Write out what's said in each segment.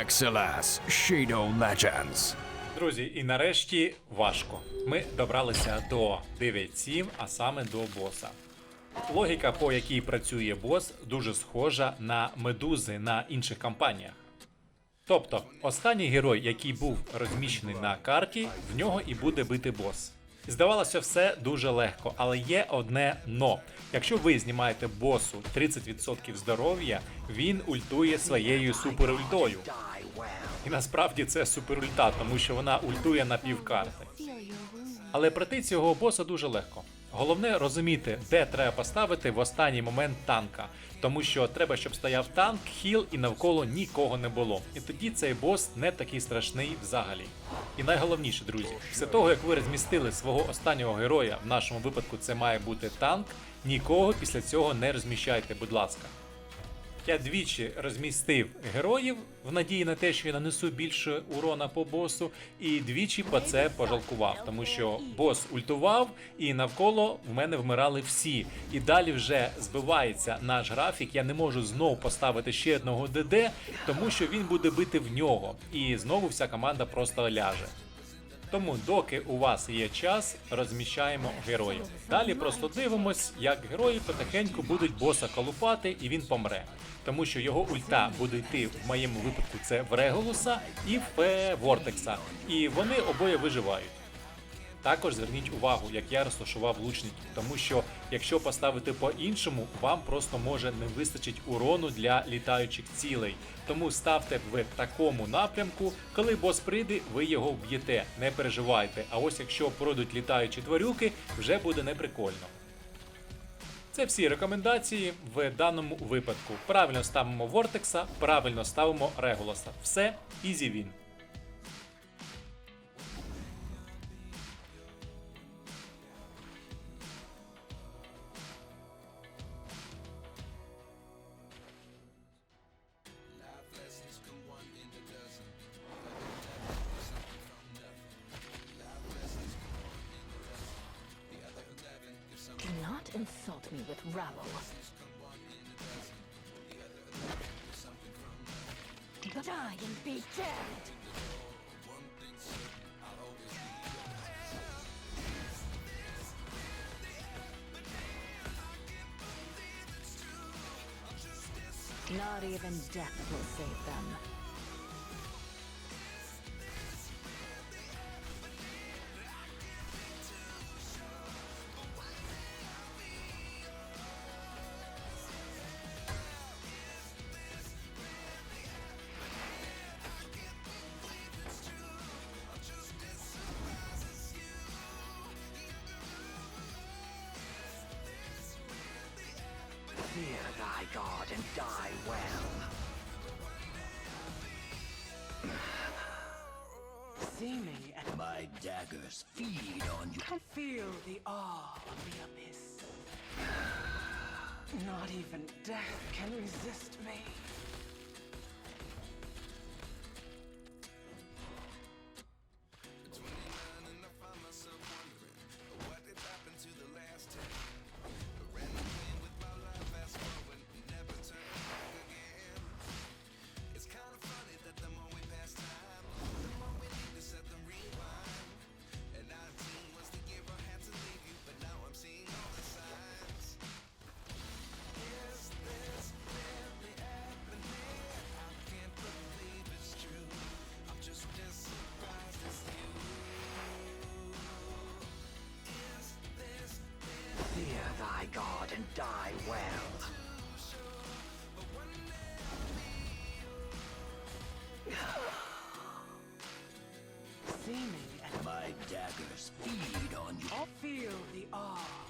Excelas Shadow Legends. Друзі, і нарешті важко. Ми добралися до 9.7, а саме до боса. Логіка, по якій працює бос, дуже схожа на медузи на інших кампаніях. Тобто, останній герой, який був розміщений на карті, в нього і буде бити бос. Здавалося, все дуже легко, але є одне но. Якщо ви знімаєте босу 30% здоров'я, він ультує своєю суперультою. І насправді це суперульта, тому що вона ультує на півкарти. Але пройти цього боса дуже легко. Головне розуміти, де треба поставити в останній момент танка, тому що треба, щоб стояв танк, хіл і навколо нікого не було. І тоді цей бос не такий страшний взагалі. І найголовніше, друзі, після того як ви розмістили свого останнього героя, в нашому випадку це має бути танк, нікого після цього не розміщайте, будь ласка. Я двічі розмістив героїв в надії на те, що я нанесу більше урона по босу, і двічі по це пожалкував, тому що бос ультував, і навколо в мене вмирали всі. І далі вже збивається наш графік. Я не можу знову поставити ще одного ДД, тому що він буде бити в нього, і знову вся команда просто ляже. Тому, доки у вас є час, розміщаємо героїв. Далі просто дивимось, як герої потихеньку будуть боса колупати і він помре. Тому що його ульта буде йти в моєму випадку це в Реголуса і в Вортекса. І вони обоє виживають. Також зверніть увагу, як я розташував лучників, тому що якщо поставити по-іншому, вам просто може не вистачить урону для літаючих цілей. Тому ставте в такому напрямку, коли бос прийде, ви його вб'єте, не переживайте. А ось якщо пройдуть літаючі тварюки, вже буде неприкольно. Це всі рекомендації в даному випадку. Правильно ставимо Вортекса, правильно ставимо Регулоса. Все, ізі він. Insult me with rabble. Die and be dead! Not even death will save them. Fear thy god and die well. See me and my daggers feed on you. And feel the awe of the abyss. Not even death can resist me. And die well. See me and my daggers feed on you. I feel the awe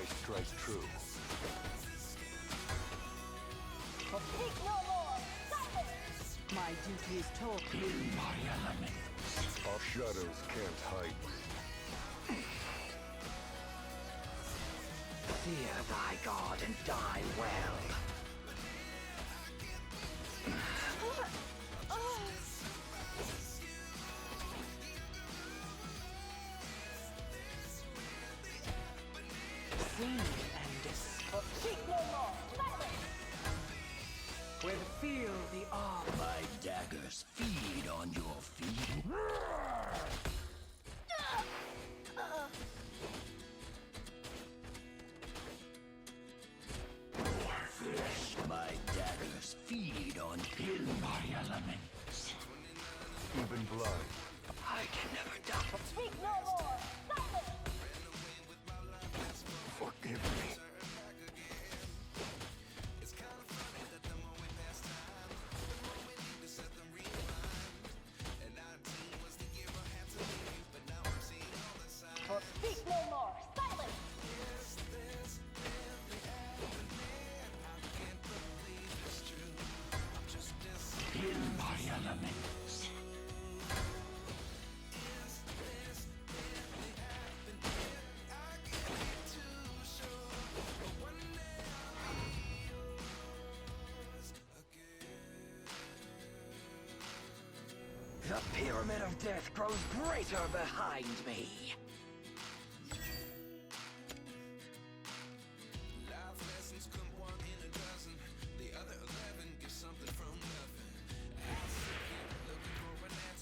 I strike true. Speak no more. Silence. My duty is taught Our shadows can't hide me. Fear thy god and die well. On your feet. My daggers feed on kill my elements. Even blind, I can The Pyramid of Death grows greater behind me.